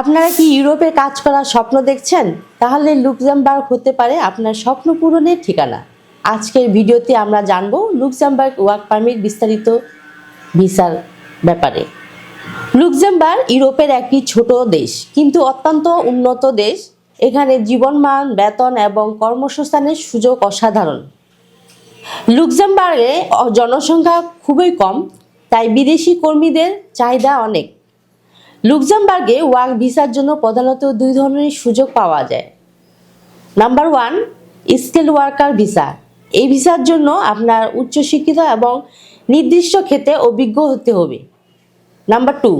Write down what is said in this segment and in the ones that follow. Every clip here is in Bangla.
আপনারা কি ইউরোপে কাজ করার স্বপ্ন দেখছেন? তাহলে লুকজামবার্গ হতে পারে আপনার স্বপ্ন পূরণের ঠিকানা। আজকের ভিডিওতে আমরা জানব লুক্সেমবার্গ ওয়ার্ক পারমিট বিস্তারিত ভিসার ব্যাপারে। লুক্সেমবার্গ ইউরোপের একটি ছোট দেশ, কিন্তু অত্যন্ত উন্নত দেশ। এখানে জীবনমান, বেতন এবং কর্মসংস্থানের সুযোগ অসাধারণ। লুক্সেমবার্গে জনসংখ্যা খুবই কম, তাই বিদেশি কর্মীদের চাহিদা অনেক। লুক্সেমবার্গে ওয়ার্ক ভিসার জন্য প্রধানত দুই ধরনের সুযোগ পাওয়া যায়। Number one, skill worker visa. এই ভিসার জন্য আপনার উচ্চশিক্ষিত এবং নির্দিষ্ট ক্ষেত্রে অভিজ্ঞ হতে হবে। Number two,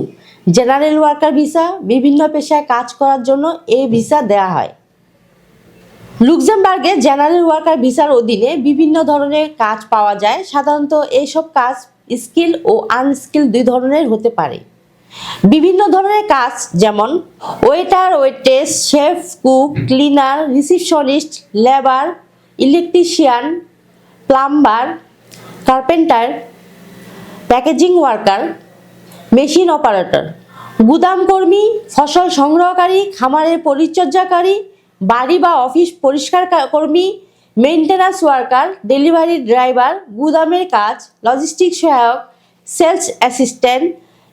general worker visa, বিভিন্ন পেশায় কাজ করার জন্য এই ভিসা দেওয়া হয়। লুক্সেমবার্গে জেনারেল ওয়ার্কার ভিসার অধীনে বিভিন্ন ধরনের কাজ পাওয়া যায়। সাধারণত এইসব কাজ স্কিল ও আনস্কিল দুই ধরনের হতে পারে। বিভিন্ন ধরনের কাজ, যেমন waiter waitress chef cook cleaner receptionist labour electrician plumber carpenter packaging worker machine operator গুদাম কর্মী, ফসল সংগ্রহকারী, খামারের পরিচর্যাকারী, বাড়ি বা অফিস পরিষ্কার কর্মী মেইনটেন্যান্স ওয়ার্কার ডেলিভারি ড্রাইভার গুদামের কাজ লজিস্টিক সহায়ক sales assistant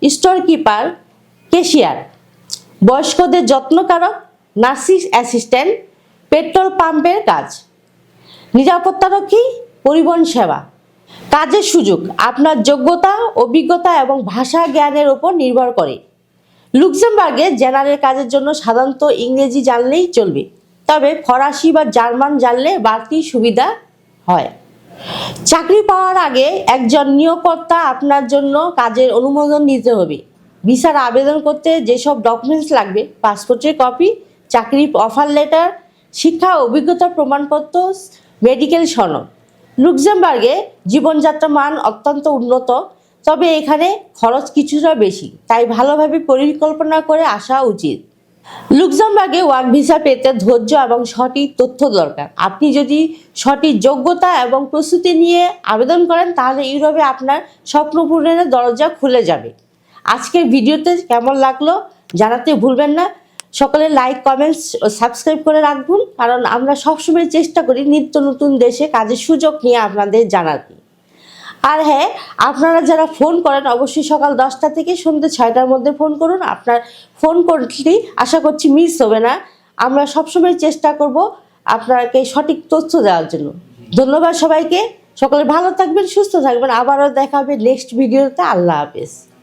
store keeper cashier বয়স্কদের যত্নকারক নার্সিং অ্যাসিস্ট্যান্ট, পেট্রোল পাম্পের কাজ। নিরাপত্তারক্ষী পরিবহন সেবা। কাজের সুযোগ, আপনার যোগ্যতা, অভিজ্ঞতা এবং ভাষা জ্ঞানের উপর নির্ভর করে। লুক্সেমবার্গে জেনারেল কাজের জন্য সাধারণত ইংরেজি জানলেই চলবে। তবে ফরাসি বা জার্মান জানলে বাড়তি সুবিধা হয়। চাকরি পাওয়ার আগে একজন নিয়োগকর্তা আপনার জন্য কাজের অনুমোদন নিতে হবে। ভিসার আবেদন করতে যেসব ডকুমেন্টস লাগবে পাসপোর্টের কপি চাকরির অফার লেটার শিক্ষা ও অভিজ্ঞতার প্রমাণপত্র মেডিকেল সনদ। লুক্সেমবার্গে জীবনযাত্রা মান অত্যন্ত উন্নত, তবে এখানে খরচ কিছুটা বেশি, তাই ভালোভাবে পরিকল্পনা করে আসা উচিত। লুক্সেমবার্গে ওয়ার্ক ভিসা পেতে ধৈর্য এবং সঠিক তথ্য দরকার। আপনি যদি সঠিক যোগ্যতা এবং প্রস্তুতি নিয়ে আবেদন করেন, তাহলে ইউরোপে আপনার স্বপ্ন পূরণের দরজা খুলে যাবে। আজকের ভিডিওতে কেমন লাগল জানাতে ভুলবেন না। সকলে লাইক, কমেন্টস ও সাবস্ক্রাইব করে রাখুন, কারণ আমরা সবসময় চেষ্টা করি নিত্য নতুন দেশে কাজের সুযোগ নিয়ে আপনাদের জানাতে। আর হ্যাঁ আপনারা যারা ফোন করেন, অবশ্যই সকাল দশটা থেকে সন্ধ্যে ছয়টার মধ্যে ফোন করুন। আপনার ফোন করলে আশা করছি মিস হবে না। আমরা সবসময় চেষ্টা করব আপনাকে সঠিক তথ্য দেওয়ার জন্য। ধন্যবাদ সবাইকে। সকলে ভালো থাকবেন, সুস্থ থাকবেন। আবারও দেখা হবে নেক্সট ভিডিওতে আল্লাহ হাফেজ।